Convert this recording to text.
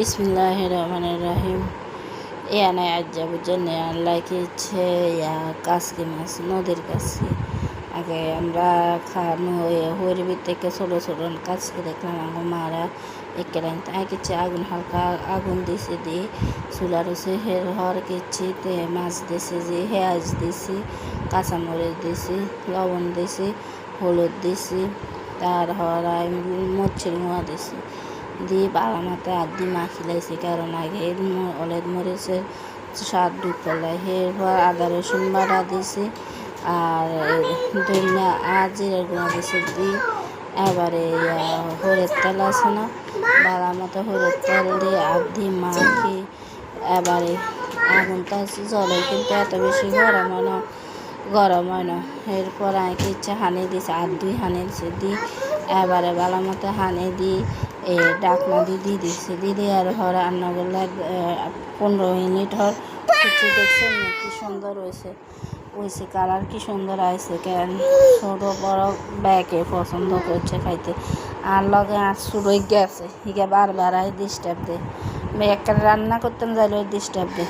বিসমিল্লাহ রহমান রাহিম এখানে আজ যাব জন্য লাগিয়েছে ইয়া কাসকি মাছ নদীর কাছে আগে আমরা খাওয়ানো হয়ে হরিবির থেকে ছোটো ছোটো কাছকে দেখলাম আমার মারা একেরাই তাই কিছু আগুন হালকা আগুন দিছে দিয়ে চুলা রয়েছে হের হর কিচ্ছি তে মাছ দিছে যে পেঁয়াজ দিছি কাঁচামরিচ দিছি লবণ দিছি হলুদ দিছি তার হরাই মরচির মোয়া দিছি দিয়ে বালা মাথা হাত দিয়ে মাখি লাইছি কারণ আগে অলেদ মরিচের স্বাদ ঢুকতে লাই এরপর আদা, রসুন বাটা আর ধনিয়া, আর জিরের গুঁড়া দিছি। এবারে হরের তেল আছে না বালা মতো হরের তেল দিয়ে আর দিয়ে মাখি। এবারে আগুনটা জলে কিন্তু এত বেশি গরম হয় না, গরম হয় না। এরপর আমি ইচ্ছা হানি দিছি, আর দুই হানি দিছি। দিয়ে এবারে বালা মতো হানি দিয়ে এ ডাকনা দিয়ে দিদি দিচ্ছি দিয়ে দিয়ে আর হর রান্না করলে পনেরো মিনিট হর কিছু দেখছেন কি সুন্দর হয়েছে। হয়েছে কালার কি সুন্দর আছে কেন? ছোটো, বড় ব্যাগে পছন্দ করছে খাইতে। আর লগে আর শুরুই গেছে হিগে বারবার আয় ডিস্টার্ব দেয় একটা রান্না করতাম যাইলে ডিস্টার্ব দেয়